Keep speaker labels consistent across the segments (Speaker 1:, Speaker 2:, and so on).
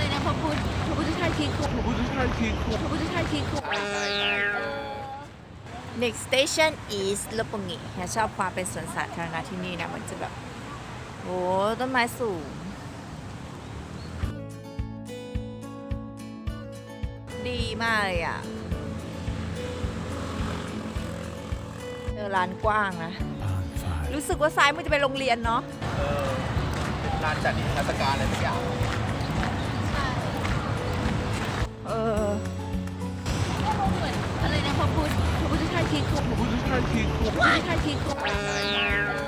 Speaker 1: อะไรนะพระพุทธพระพุทธทาสทีคุกพระพุทธทาสทีคุกพระพุทธทาสทีคุก Next station is ลปงิฉันชอบความเป็นสวนสาธารณะที่นี่นะ มันจะแบบโอ้ต้นไม้สูง ดีมากเลยอะเจอร้านกว้างนะ รู้สึกว่าซ้ายมันจะเป็นโรงเรียนเนาะ
Speaker 2: เออเป็นลานจัดนิทรรศการอะไรสักอย่าง
Speaker 1: เออเหมือนอะไรนะพระพุทธพระพุทธทาสทีคุกพระพุทธทาสทีคุกพระพุทธทาสทีคุก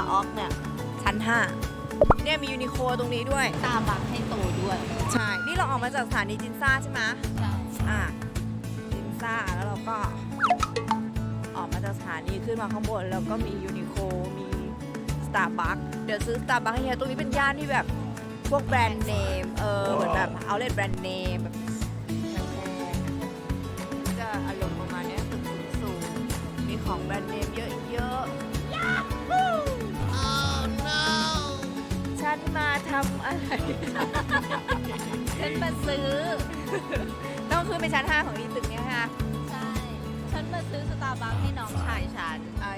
Speaker 1: าอ
Speaker 2: อกเนี่
Speaker 1: ยชั้น5เนี่ยมียูนิโคตรงนี้ด้วย
Speaker 3: ตาบังให้โตด้วย
Speaker 1: ใช่ นี่เราออกมาจากสถานีจินซ่าใช่ไหม
Speaker 3: ใช่
Speaker 1: อะจินซ่าแล้วเราก็ ออกมาจากสถานีขึ้นมาข้างบน แล้วก็มียูนิโคมีสตาร์บัคเดี๋ยวซื้อสตาร์บัคให้เฮียตรงนี้เป็นย่านที่แบบพวกแบรนด์เนมเออเหมือนแบบเอาเลทแบรนด์เนมแบบแพงๆก็จะอารมณ์ประมาณเนี้ยตึกสูงๆมีของแบรนด์เนมเยอะ ฉันมาทำอะไร ฉันมาซื้อ ต้องขึ้นไปชั้น5ของอีตึกเนี้ยค่ะ
Speaker 3: ใช่ ฉันมาซื้อสตาร์บัคให้น้องชายฉัน
Speaker 1: ไอ้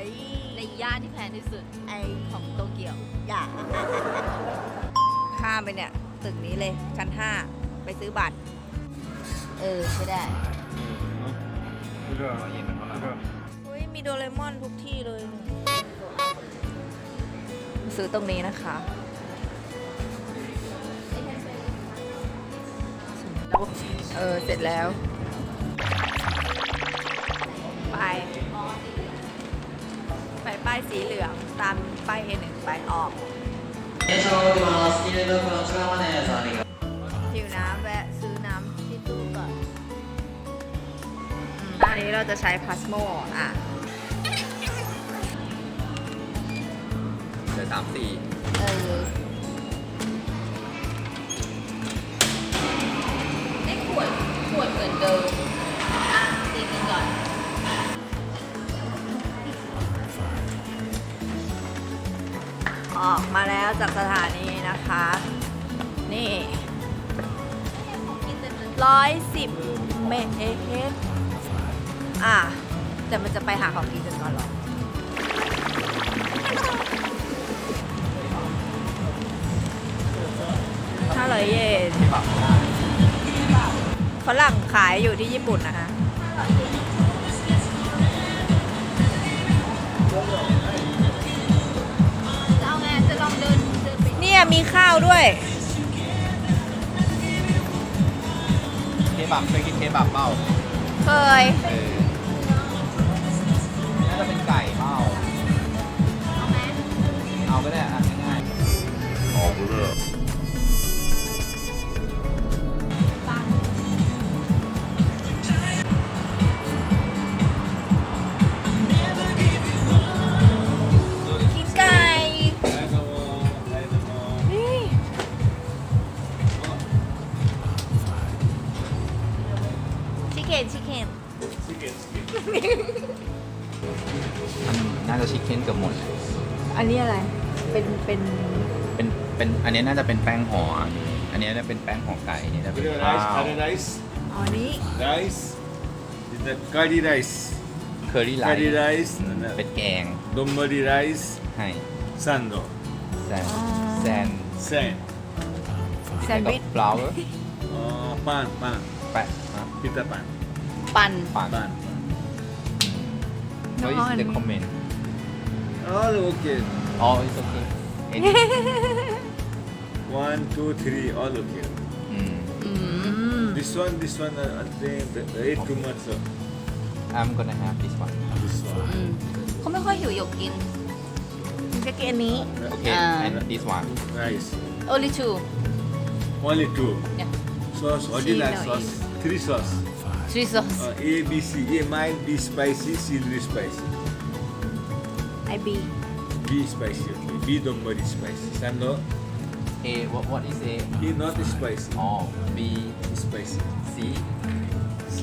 Speaker 3: ในย่านที่แพงที่สุด
Speaker 1: ไอ้
Speaker 3: ของโตเกียว
Speaker 1: อย่า ข้ามไปเนี่ย ตึกนี้เลย ชั้น5ไปซื้อบัตร
Speaker 3: เออใช่ได้
Speaker 1: อุ้ยมีโดเรมอนทุกที่เลย ซื้อตรงนี้นะคะ เออ เสร็จแล้ว ไป ไปป้ายสีเหลือง ตามป้ายเอ
Speaker 4: หนึ่งไปออก
Speaker 1: หิวน้ำแวะซื้อน้ำที่ตู้ก่อนตอนนี้เราจะใช้พลาสโมอะ
Speaker 2: เดือสามสี่
Speaker 3: วดเหมือนเดิม อะตีกันก่อน
Speaker 1: ออกมาแล้วจากสถานีนะคะ นี่ร้อยสิบเมตรเอะ แต่มันจะไปหาของกินกันก่อนหรอถ้าร้อยเยน ฝรั่งขายอยู่ที่ญี่ปุ่นนะคะ
Speaker 3: จะเอาไงจะลองเดินเดินไป
Speaker 1: เนี่ยมีข้าวด้วย
Speaker 2: เคบับเคยกินเคบับเปล่า
Speaker 1: เคย
Speaker 2: เออ น
Speaker 3: อั
Speaker 1: นนี้น่า
Speaker 2: จะเป็
Speaker 1: น
Speaker 2: แป้งห่ออันนี้น่าจะเป็นแป้งห่อไก่อันนี่จะเป็น
Speaker 5: Curry
Speaker 2: ข้า
Speaker 5: rice,
Speaker 2: ว
Speaker 5: curry rice,
Speaker 1: อ๋อนี้
Speaker 5: rice, is the curry rice,
Speaker 2: เคอรี่ไล
Speaker 5: curry
Speaker 2: ท์
Speaker 5: rice,
Speaker 2: เป็นแกง
Speaker 5: donburi rice,
Speaker 2: ให้
Speaker 5: sando,
Speaker 2: แซนแซน
Speaker 5: sen,
Speaker 1: แซนด์วิช
Speaker 2: ฟลาวเวอร์
Speaker 5: uh, pan, pan,
Speaker 2: แปะครับ
Speaker 5: pita pan,
Speaker 3: ปั่น
Speaker 2: ปาก
Speaker 5: pan.
Speaker 2: What is the comment
Speaker 5: All okay.
Speaker 2: Oh it's okay Any
Speaker 5: One, two, three, all okay.
Speaker 2: อืม
Speaker 1: อืม
Speaker 5: This one, this one, uh, I think that ate too much. So.
Speaker 2: I'm gonna have this one
Speaker 5: This one.
Speaker 3: อืมเขาไม่ค่อยหิวหยกกิน
Speaker 1: ม จะกินอันนี้
Speaker 2: โอเค
Speaker 3: อ่า
Speaker 2: and this one
Speaker 5: Nice.
Speaker 3: only two
Speaker 5: Only two.
Speaker 3: Yeah.
Speaker 5: Sauce, ordinary
Speaker 1: Chili
Speaker 5: sauce. Three sauce.
Speaker 3: three sauce
Speaker 5: Uh, A, B, C. A, mine, B spicy, C, very spicy.
Speaker 1: ไอบี
Speaker 5: B spicy, okay. B don't very spicy. Some no,
Speaker 2: A what what is A
Speaker 5: A not spicy.
Speaker 2: อ๋อ B
Speaker 5: Spicy.
Speaker 2: C
Speaker 5: C,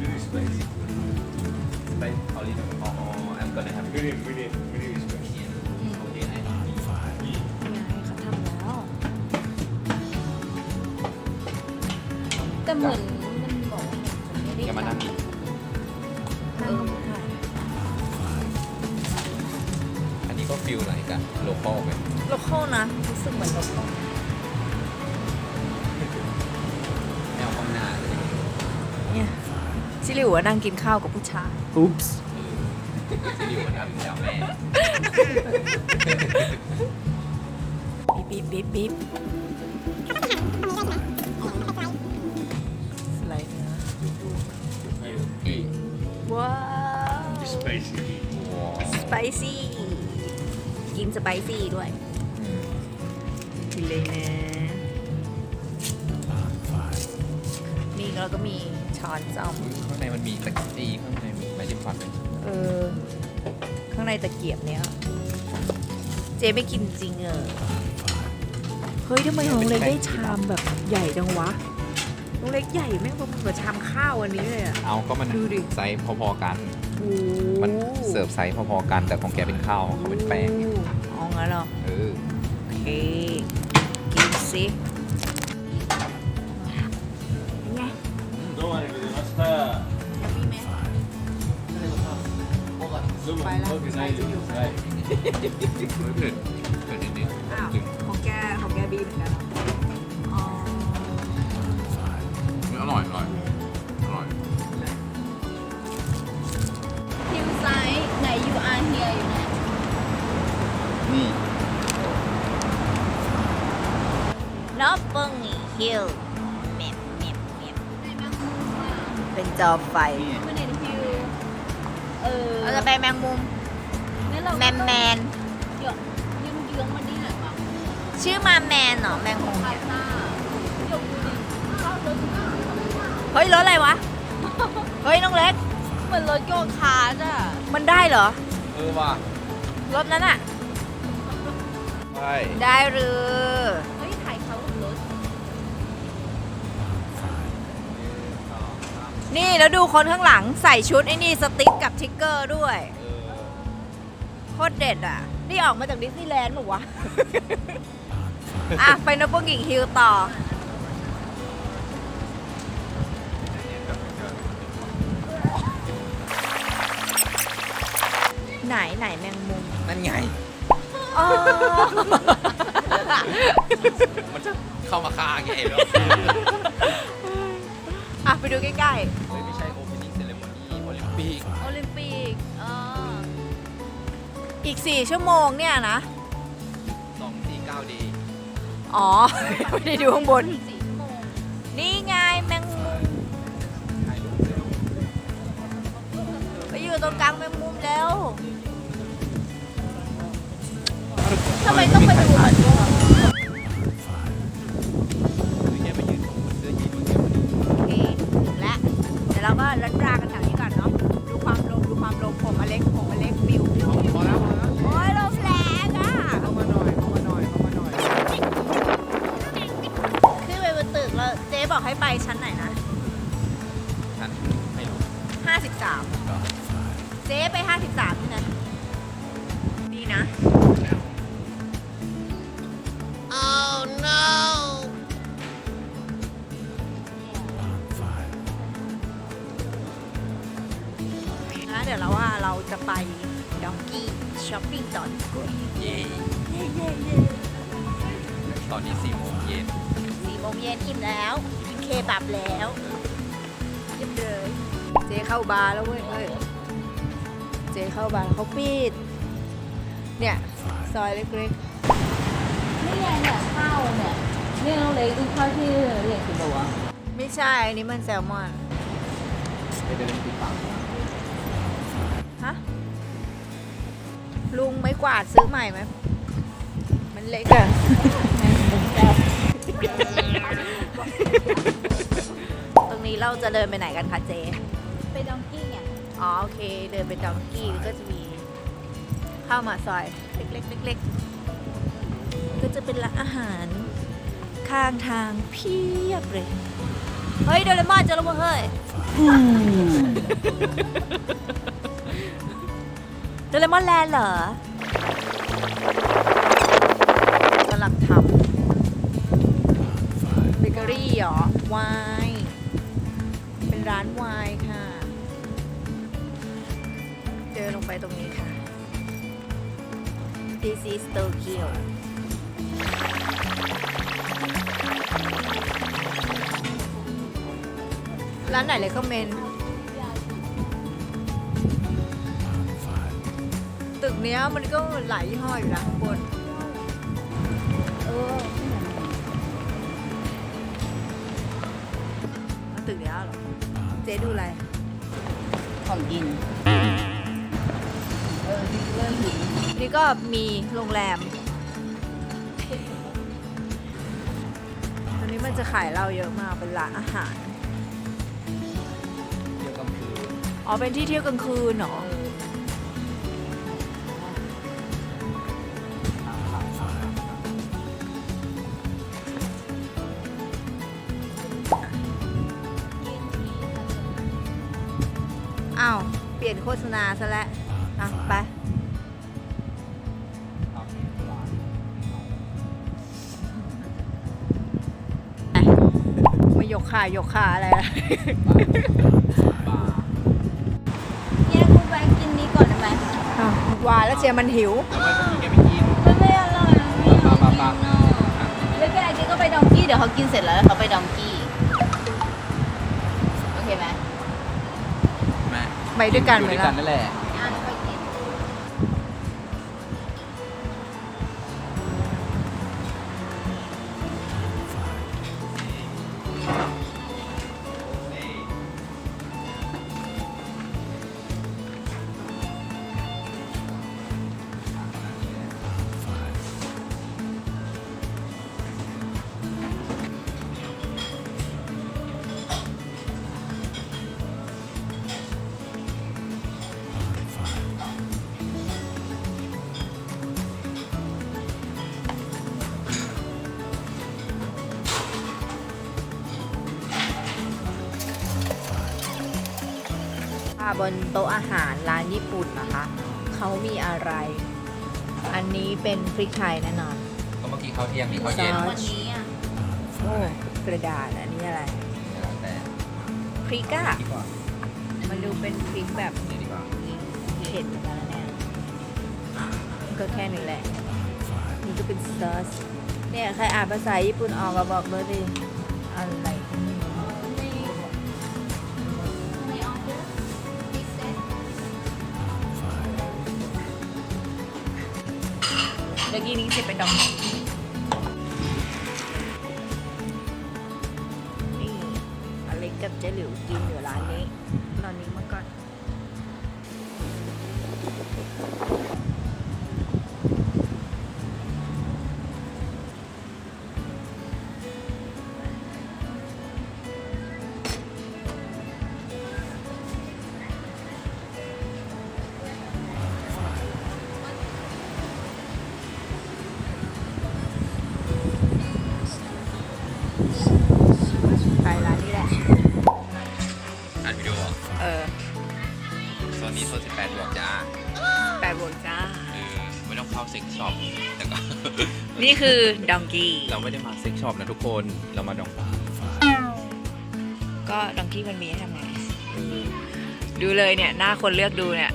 Speaker 5: very spicy.
Speaker 2: Spice original อ๋อ I'm gonna have
Speaker 5: Very, very, very spicy.
Speaker 2: okay I
Speaker 1: นี่ไงเขาทำแล้ว
Speaker 3: แต่เหมือน ว
Speaker 2: อะ
Speaker 1: นั่
Speaker 2: ง
Speaker 1: กินข้าวกับผู้ชาย
Speaker 2: อุ๊ปส์ซีรีส์วันนั้นแถวแม่
Speaker 1: บีบบีบบีบสไลด์เนื้อ
Speaker 2: อี
Speaker 1: ว้าว
Speaker 5: Spicy.
Speaker 2: ว้าว
Speaker 1: สไปซี่ กินสไปซี่ด้วย
Speaker 2: อืม
Speaker 1: กินเลยนะ นี่เราก็มี ช้อนซ่อม
Speaker 2: ข้างในมันมีตะกีข้างในมีไม้จิ้มฟันด้วย
Speaker 1: เออ ข้างในตะเกียบเนี้ย เจ๊ไม่กินจริงเออเฮ้ยทำไมน้องเล็กได้ชามแบบใหญ่จังวะน้องเล็กใหญ่แม่งพอๆกับชามข้าวอันนี้เลยอะ
Speaker 2: เอาก็มัน
Speaker 1: ดูดิ
Speaker 2: ไซส์พอๆกัน
Speaker 1: โอ้
Speaker 2: มันเสิร์ฟไซส์พอๆกัน แต่ของแกเป็นข้าวของเขาเป็นแป้ง
Speaker 1: เอางั้นเหรอ
Speaker 2: เออ
Speaker 1: โอเค กินสิ ลูกไป
Speaker 5: แล้วใช่จะอยู่ไปไม่
Speaker 2: เผ็ดเผ็ดนิด
Speaker 1: อ้าวของแกของแกบีเหมือนกันเหรออ๋อๆ
Speaker 2: อร่อยอร่อยอร่อย
Speaker 3: ทิวไซส์ไหน you are here อยู่นี่
Speaker 2: น
Speaker 1: อบปงฮิลเมมเม
Speaker 3: มเมม
Speaker 1: เป็นจอไฟ
Speaker 3: เห็นทิวเออ
Speaker 1: เราจะไปแมงมุม
Speaker 3: งั้นเรา
Speaker 1: แม
Speaker 3: ก็
Speaker 1: น
Speaker 3: ต้อง
Speaker 1: แมน
Speaker 3: เดี๋ยวยืงยืงๆมันนี่หน่อยป่ะ
Speaker 1: ชื่อมาแมนเหรอแมงมุม
Speaker 3: พา
Speaker 1: เนี่ย
Speaker 3: สต้าเดี๋ยวดูดิข้าวรถ
Speaker 1: เฮ้ยรถอะไรวะเฮ้ยน้องเล็ก
Speaker 3: เหมือนรถโยคาจ้ะ
Speaker 1: มันได้เหรอ
Speaker 2: เออว่ะ
Speaker 1: รถนั้นอะ
Speaker 2: ใช่
Speaker 1: ได้หรือ
Speaker 3: เฮ้
Speaker 1: นี่แล้วดูคนข้างหลังใส่ชุดไอ้นี่สติ๊กกับทิกเกอร์ด้วย
Speaker 2: เออ
Speaker 1: โคตรเด็ดอะ นี่ออกมาจากดิสนีย์แลนด์หรอวะ อะ ไปนกปงกิ่งฮิลต่อ ไหนไหนแมงมุม
Speaker 2: นั่นไง
Speaker 1: อ๋อ
Speaker 2: มันจะเข้ามาฆ่าไงแล้ว
Speaker 1: อะไปดูใกล้
Speaker 2: เฮ้ยไม่ใช่ opening ceremony โอลิมปิก
Speaker 3: โอลิมปิกอ๋อ
Speaker 1: ๆอีก 4 ชั่วโมงเนี่ยนะ
Speaker 2: สองสี่เก้าดี
Speaker 1: อ๋อ ไม่ได้ดูข้างบน
Speaker 3: สี่ชั่วโมง
Speaker 1: นี่ไงแมงมุม
Speaker 2: ถ่ายรูปเร็ว
Speaker 1: ไปอยู่ตรงกลางแมงมุมแล้ว
Speaker 3: ทำไมต้องมาดูมันด้วย
Speaker 2: เดี๋ยว
Speaker 1: เราก็ลัดรากันแถวนี้ก่อนเนาะ ดูความลงดูความลงผมอเล็กผมอเล็กวิว
Speaker 2: พอแล้วพอแล้ว
Speaker 1: โอ้ยลมแรงอะ
Speaker 2: เข้ามาหน่อยเข้ามาหน่อยเข้ามาหน่อย
Speaker 1: ขึ้นไปบนตึกแล้วเจ๊บอกให้ไปชั้นไหนนะ
Speaker 2: ฉันไม่รู้
Speaker 1: 53
Speaker 2: ก็
Speaker 1: เจ๊ไป 53นี่นดีนะ ไปด็อกกี้ช้อปปิ้งต่อดีกว่า
Speaker 2: เย่
Speaker 1: เย้เย้เย้
Speaker 2: ตอนนี้สี่โมงเย็น
Speaker 1: สี่โมงเย็นอิ่มแล้วกินเคบับแล้วเรียบเลยเจ๊เข้าบาร์แล้วเว้ยเฮ้ยเจ๊เข้าบาร์แล้วเขาปิด เนี่ยซอยเล็ก
Speaker 3: นี่ไงเนี่ยข้าวเนี่ยเนี่ยน้องเล็กดูข้าวที่เรียนคือบอกว่า
Speaker 1: ๆไม่ใช่อันนี้มันแซลมอน
Speaker 2: ก
Speaker 1: วาดซื้อใหม่ไหม มันเล็กอะตรงนี้เราจะเดินไปไหนกันคะเจ๊
Speaker 3: ไปดองกี้ไง
Speaker 1: อ๋อโอเค เดินไปดองกี้ก็จะมีเข้ามาซอยเล็กๆเล็กๆก็จะเป็นร้านอาหารข้างทางเพียบเลย เฮ้ยโดเรมอนเจอแล้วเว้ยเฮ้ยโดเรมอนแลนด์เหรอ กำลังทำเบเกอรี่เหรอไวน์เป็นร้านไวน์ค่ะ เดินลงไปตรงนี้ค่ะ This is Tokyo ร้านไหนเลยคอมเมนต์ เนี้ยมันก็หลายยี่ห้ออยู่นะข้างบน
Speaker 3: เออ
Speaker 1: มันตึกเนี้ยเหรอ เจ๊ดูอะไร
Speaker 3: ของกิน เออดิเริ่มหิว
Speaker 1: นี่ก็มีโรงแรมอันนี้มันจะขายเหล้าเยอะมากเป็นร้านอาหาร
Speaker 5: เที่ยวกลางคืน
Speaker 1: อ๋อเป็นที่เที่ยวกลางคืนเหรอ เปลี่ยนโฆษณาซะแล้วอะไปมายกขายกขาอะไรล่ะ
Speaker 3: เนี่ยกูไปกินนี้ก่อนได้ไหม
Speaker 1: อ้าวว่าแล้วเชียร์มันหิว
Speaker 2: แล้วว่าจะกินแกไม่กิน
Speaker 3: มันไม่อร่อยมันไม่อยากกินเนาะแล้วแกกินก็ไปดองกี้เดี๋ยวเขากินเสร็จแล้วเขาไปดองกี้
Speaker 1: ด้วยกันเหมื
Speaker 2: อ
Speaker 1: น
Speaker 2: กันนั่นแหละ
Speaker 1: บนโต๊ะอาหารร้านญี่ปุ่นนะคะเขามีอะไร อันนี้เป็นพริกไทยแน่นอน
Speaker 2: ก็เมื่อกี้เขาวเที่ยงมีข้าวเย็น
Speaker 1: ซอส
Speaker 3: วันนี้อะ
Speaker 1: โอ้กระดาษอันนี้อะไร
Speaker 2: แล้วแต่
Speaker 1: พริกอะ
Speaker 2: ดีกว่า
Speaker 1: มันดูเป็นพริกแบบ
Speaker 2: นี่ดีกว่า
Speaker 1: เผ็ดเหมือนกันนะเนี่ยก็แค่นี้แหละนี่ก็เป็นซอสเนี่ยใครอ่านภาษาญี่ปุ่นออกก็บอกเลยดิอะไรก็ไม่รู้
Speaker 3: เมื่
Speaker 1: อกี้นี้เสร็จไป
Speaker 2: ดอง
Speaker 1: นี่คือดองกี้
Speaker 2: เราไม่ได้มาเซ็กช็อปนะทุกคนเรามาดอง
Speaker 1: ก็ดองกี้มันมีให้ทำไงดูเลยเนี่ย หน้าคนเลือกดูเนี่ย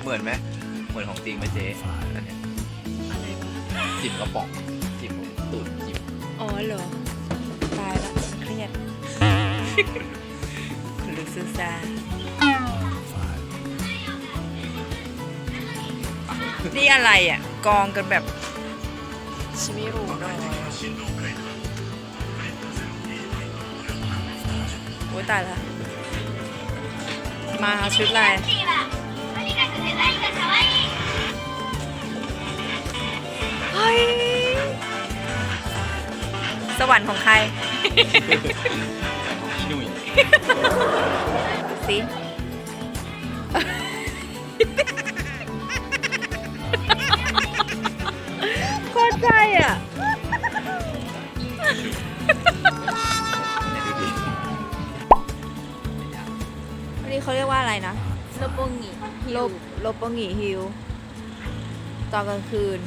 Speaker 2: เหมือนไหมเหมือนของจริงไหมเจ๊อันเนี้ยจิบกระป๋องจิบตูดจิบ
Speaker 1: อ๋อเหรอตายละเครียดคุณลูกซูซา นี่อะไรอะ กองกันแบบชิมิรุด้วยโอ้ยตายละมาเอาชุดอะไรเฮ้ยสวรรค์ของใคร
Speaker 2: พี่นุ่ย
Speaker 1: สิ ใจอะอันนี้เขาเรียกว่าอะไรนะ
Speaker 3: โลโปงิ
Speaker 1: โลบโลโปงีฮิลตอนกลางคืน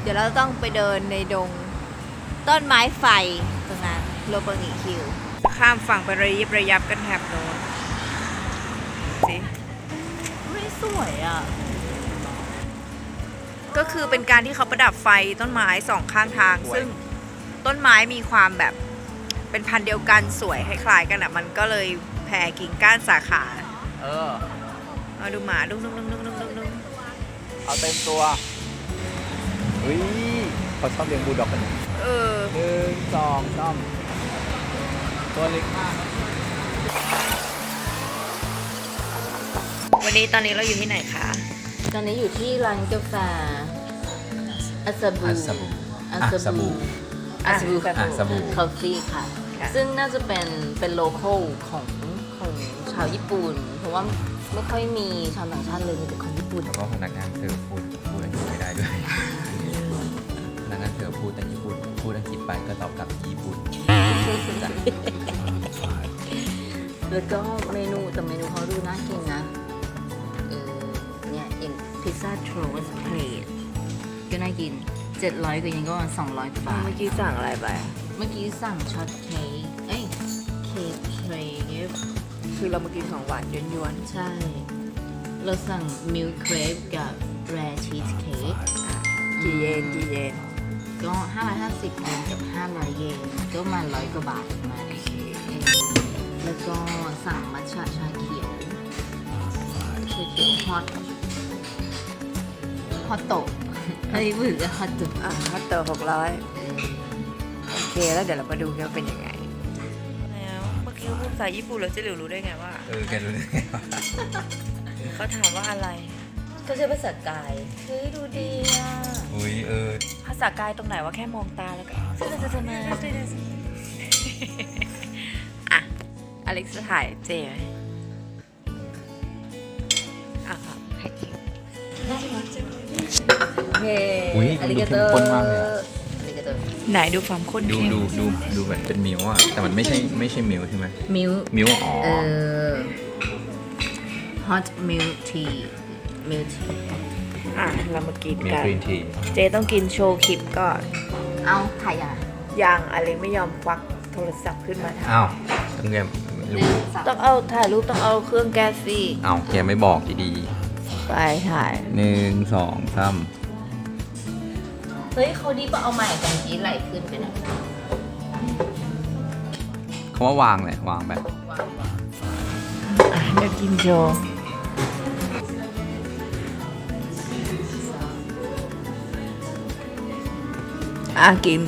Speaker 1: เดี๋ยวเราต้องไปเดินในดง ต้นไม้ไฟตรงนั้นโลโปงีฮิลข้ามฝั่งไประยิบระยับกันแถบโน้นสิ
Speaker 3: ไม่สวยอะ
Speaker 1: ก็คือเป็นการที่เขาประดับไฟต้นไม้สองข้างทางซึ่งต้นไม้มีความแบบเป็นพันธุ์เดียวกันสวยคล้ายๆกันอะ มันก็เลยแผ่กิ่งก้านสาขา
Speaker 2: เออ
Speaker 1: เอาดูหมาดุ้งดุ้งดุ้งดุ้งดุ้งดุ้งดุ้ง
Speaker 2: เอาเต็มตัวเฮ้ยเขาชอบเลี้ยงบูลด็อกกัน
Speaker 1: เออ
Speaker 2: หนึ่งสองสามตัวเล็กมาก
Speaker 1: วันนี้ตอนนี้เราอยู่ที่ไหนคะ
Speaker 3: ตอนนี้อยู่ที่ร้านกาแฟอาซาบู
Speaker 2: อาซาบู
Speaker 3: อา
Speaker 2: อาซา
Speaker 3: ซา
Speaker 2: บู
Speaker 3: บูอาซาบู
Speaker 2: อาซาบู
Speaker 3: คอฟฟี่ค่ะ
Speaker 1: ค่ะ
Speaker 3: ซึ่งน่าจะเป็นเป็นโลเคอลของของชาวญี่ปุ่น เพราะว่าไม่ค่อยมีชาวต่างชาติเลยมีแต่คนญี่ปุ่น
Speaker 2: แล้วก็พนักงานเสิร์ฟพูดพูดอังกฤษไม่ได้ด้วยพนักงานเสิร์ฟพูดแต่ญี่ปุ่นพูดอังกฤษไปก็ตอบกลับญี่ปุ่นจ้ะ
Speaker 3: แล้วก็เมนูแต่เมนูเขาดูน่ากินนะเออเนี่ย อย่างพิซซ่าโทรสเพลทก็น่ากิน 700กว่าเยนก็200กว่าบาท
Speaker 1: เมื่อกี้สั่งอะไรไป
Speaker 3: เมื่อกี้สั่งช็อตเค้กเอ้ย เค้กเครป
Speaker 1: คือเรามากินของหวานยวน
Speaker 3: ใช่ เราสั่งมิลเครปกับแรชีสเค้ก
Speaker 1: ๆกี่เยนกี่เยน
Speaker 3: ก็ 550เยนกับ 500 เยนก็ประมาณร้อยกว่าบาทประมาณนี้เองแล้วก็สั่งมัทฉะชาเขียวชาเขียวฮอต ฮอตโตะอันนี้มือจะฮอตโตะ
Speaker 1: อะฮัตเตอร์หกร้อยโอเคแล้วเดี๋ยวเรามาดูกันว่าเป็นยังไงแล้วเมื่อกี้เขาพูดภาษาญี่ปุ่นแล้วเจะหลิวรู้ได้ไงว่า
Speaker 2: เออแกรู้ได้ไงวะ
Speaker 1: เขาถามว่าอะไร
Speaker 3: ก็ใช้ภาษากายเฮ้ยดูดีอะ
Speaker 2: อุ้ยเออ
Speaker 1: ภาษากายตรงไหนว่าแค่มองตาแล้วก็ซื้อซื้อซื้อมาอะอเล็กซ์จะถ่ายเจไหมอะครับให้จริง
Speaker 3: เฮ้
Speaker 2: อุ๊ย
Speaker 3: อาริกาโต
Speaker 2: ดูเข้มข้นมากเลยอะ
Speaker 3: อาริกาโต
Speaker 1: ไหนดูความข้น
Speaker 2: ดู
Speaker 1: เข้ม
Speaker 2: ดูดูดูเหมือนเป็นมิวอะแต่มันไม่ใช่ไม่ใช่มิวใช่ไหม
Speaker 3: มิล
Speaker 2: มิวอ๋อ
Speaker 3: เอ่อ hot milk tea milk tea
Speaker 1: อะ เรามากิน
Speaker 2: มิว
Speaker 1: กัน
Speaker 2: กรีนที
Speaker 1: เจต้องกินโชว์คลิปก่อน
Speaker 3: เอาถ่ายยัง
Speaker 1: ยังอเล็กไม่ยอมควักโทรศัพท์ขึ้นมาถ่าย
Speaker 2: อ้าวต้องแกรู้
Speaker 1: ต้องเอาถ่ายรูปต้องเอาเครื่องแก๊สสิ
Speaker 2: อ้าวแกไม่บอกดี
Speaker 1: ไปถ่าย
Speaker 2: ๆหนึ่งสองสาม
Speaker 3: เฮ้ยเขาดีป่ะเอาใหม่กันกี้ไหลขึ้นไปหน่อย
Speaker 2: เขาว่าวางแหละวางแบบ
Speaker 3: วางวาง
Speaker 1: อะเดี๋ยวกินโชว์อะกิน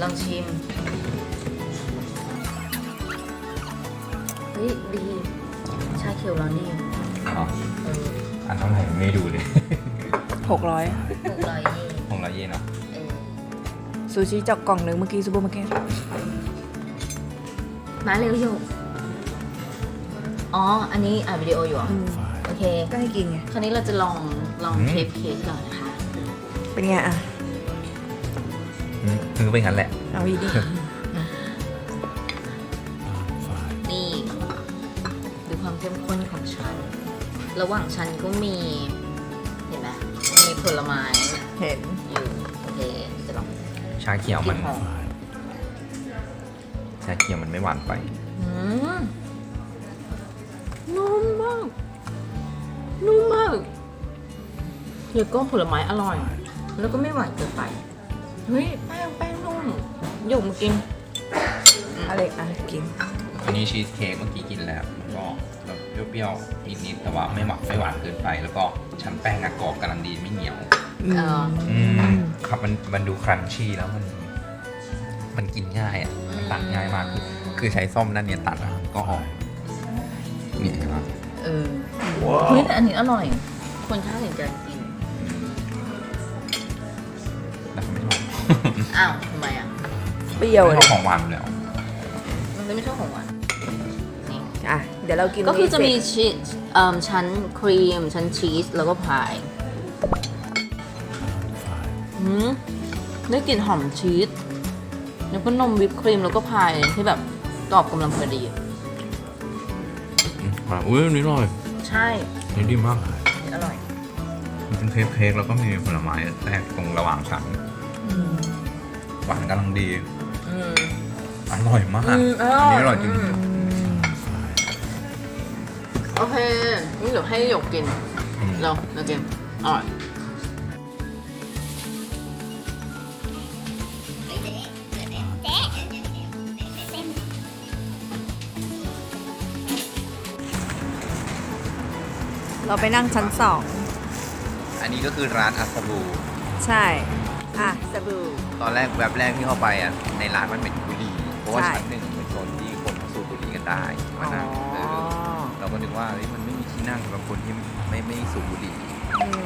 Speaker 3: ลองชิม เฮ้ย ดี ชาเขียวเรานี่
Speaker 2: อ๋อ
Speaker 3: เออ
Speaker 2: อันเท่าไหร่ไม่ดูเลย
Speaker 1: 600
Speaker 3: หกร้อยเยน
Speaker 2: ของละเยนเนาะ
Speaker 3: เออ
Speaker 1: ซูชิจากกล่องหนึ่งเมื่อกี้ซูเปอร์มาร์เก็ต
Speaker 3: มาเร็วอยู่อ๋อ อันนี้อ่านวิดีโออยู่เหรอโอเค
Speaker 1: ก็ให้กินไง
Speaker 3: คราวนี้เราจะลองลองเคปเค้กก่อนนะคะ
Speaker 1: เป็นไงอะ
Speaker 2: อืมคือเป็นงั้นแหละ
Speaker 1: เอาอีกดิ
Speaker 3: นี่ ดูความเข้มข้นของฉันระหว่างฉันก็มี เห็นไหม มันมีผลไม้
Speaker 1: เห็น
Speaker 3: อยู่โอเคจะลอง
Speaker 2: ชาเขียว
Speaker 3: กิ
Speaker 2: มัน
Speaker 3: นหอม
Speaker 2: ชาเขียวมันไม่หวานไป
Speaker 3: อืมนุ่มมากนุ่มมากแล้วก็ผลไม้อร่อย แล้วก็ไม่หวานเกินไปเฮ้ยแป้งแป้งนุ่มหยกมากิน
Speaker 1: อเล็กอะกิน
Speaker 2: อันนี้ชีสเค้กเมื่อกี้กินแล้วแล้วก็แบบ เปรี้ยวๆนิดๆแต่ว่าไม่หวานไม่หวานเกินไป แล้วก็ชั้นแป้งอะกรอบกำลังดีไม่เหนียว
Speaker 3: เออ
Speaker 2: อืมครับมันมันดูครันชี่แล้วมัน มันกินง่ายอะมันตัดง่ายมากคือคือใช้ส้อมนั่นเนี่ยตัดอะก็ออกเนี่ยเห็นปะ
Speaker 3: เออเฮ้ยแต่อันนี้อร่อย คนชอบถึงจะกิน
Speaker 2: แล้วก็ไม่ชอบ
Speaker 3: อ้าวทำไมอะ
Speaker 1: เปรี้ยว
Speaker 2: ไม่
Speaker 1: เล
Speaker 2: ชอยบของหวานอยู่แล้ว
Speaker 3: มันไม่ชอบของหวานนี่
Speaker 1: อะเดี๋ยวเรากิน
Speaker 3: ก็คือจะมี
Speaker 1: นี้เสร็
Speaker 3: ชีสเอ่อชั้นครีม ชั้นชีส แล้วก็พายอืมได้กลิ่นหอมชีส แล้วก็นมวิปครีมแล้วก็พายที่แบบกรอบกำลังพอดี
Speaker 2: อุ้ยอันนี้อร่อย
Speaker 3: ใช่
Speaker 2: นี่ดีมาก
Speaker 3: อร่อย
Speaker 2: มันเป็นเค้กเค้กแล้วก็มีผลไม้แทรกตรงระหว่างชั้นหวานกำลังดี
Speaker 3: อืม
Speaker 2: อร่อยมาก
Speaker 3: อืมอร่อย
Speaker 2: นนี้อร่อยจริง
Speaker 3: อืม โอเคนี่เดี๋ยวให้หยกกิน
Speaker 2: อืม
Speaker 3: เราเรากินอร่อย
Speaker 1: เราไปนั่งชั้นสอง
Speaker 2: อันนี้ก็คือร้านอาซาบู
Speaker 1: ใช่ อะสบู่
Speaker 2: ตอนแรกแวบแรกที่เข้าไปอะในร้านมันเป็นบุหรี่เพราะว่า
Speaker 1: ใช่
Speaker 2: ชั้นหนึ่งเป็นโซนที่คนสูบบุหรี่กันได้มานั่ง เออเราก็นึกว่าเฮ้ยมันไม่มีที่นั่งสำหรับคนที่ไม่ไม่สูบบุหรี่
Speaker 1: อืม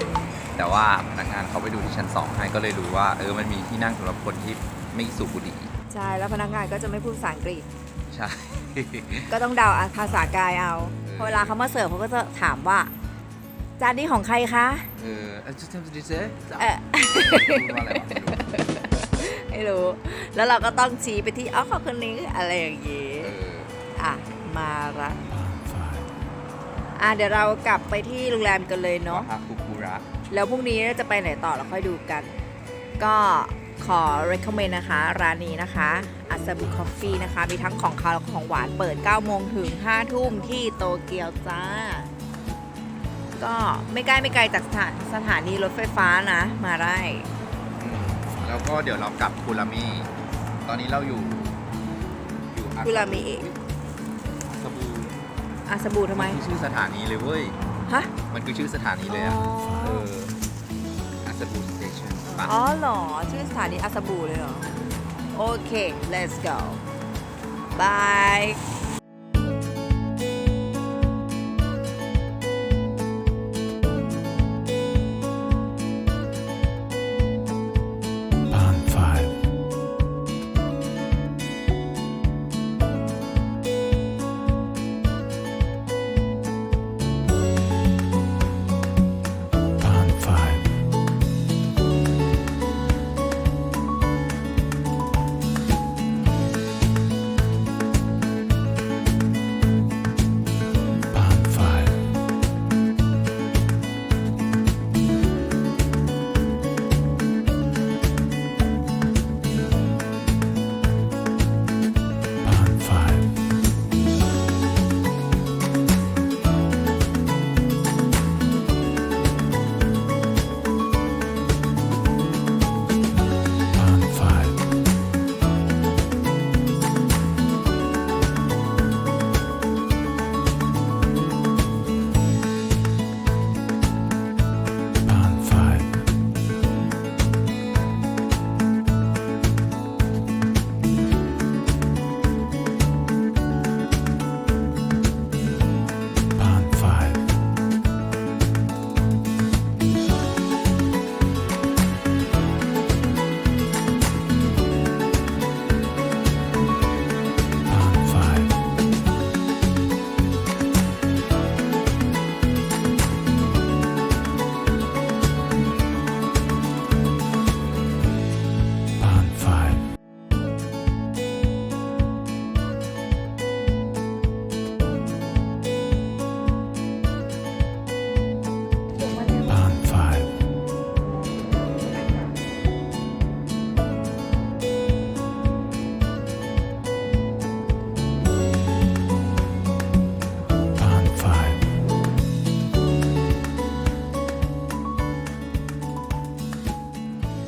Speaker 2: แต่ว่าพนักงานเขาไปดูที่ชั้นสองให้ก็เลยรู้ว่า เออมันมีที่นั่งสำหรับคนที่ไม่สูบบุหรี่
Speaker 1: ใช่ แล้วพนักงานก็จะไม่พูดภาษาอังกฤษ
Speaker 2: ใช่
Speaker 1: ก็ต้องเดาอะภาษากายเอาพอเวลาเขามาเสิร์ฟเขาก็จะถามว่า จานนี้ของใครคะ
Speaker 2: เออเออจะทำดิเซ
Speaker 1: เออ
Speaker 2: พูดว่าอะไรวะไม่รู้
Speaker 1: ไม่รู้ แล้วเราก็ต้องชี้ไปที่อ๋อขอคนนี้อะไรอย่างงี้
Speaker 2: เออ
Speaker 1: อะ มาละ อะเดี๋ยวเรากลับไปที่โรงแรมกันเลยเนาะ
Speaker 2: วาฮาคุคุระ
Speaker 1: แล้วพรุ่งนี้จะไปไหนต่อเราค่อยดูกัน ก็ขอ recommend นะคะ ร้านนี้นะคะ a s a b u Coffee นะคะ มีทั้งของคาวและของหวานเปิด 9 โมงถึง 5 ทุ่มที่โตเกียวจ้า ก็ไม่ใกล้ไม่ไกลจากสถานสถานีรถไฟฟ้านะ มาได้
Speaker 2: อืมแล้วก็เดี๋ยวเรากลับคูรามิตอนนี้เราอยู่ อยู่อา
Speaker 1: คูรามิ
Speaker 2: ซาบู
Speaker 1: อาซาบูทำไม
Speaker 2: นคือชื่อสถานีเลยเว้ย
Speaker 1: ฮะ
Speaker 2: มันคือชื่อสถานีเลยอะ
Speaker 1: อ๋อ
Speaker 2: เอออาซาบูสเตชันปะ
Speaker 1: อ๋อเหรอ ชื่อสถานีอาซาบูเลยเหรอ โอเค let's go bye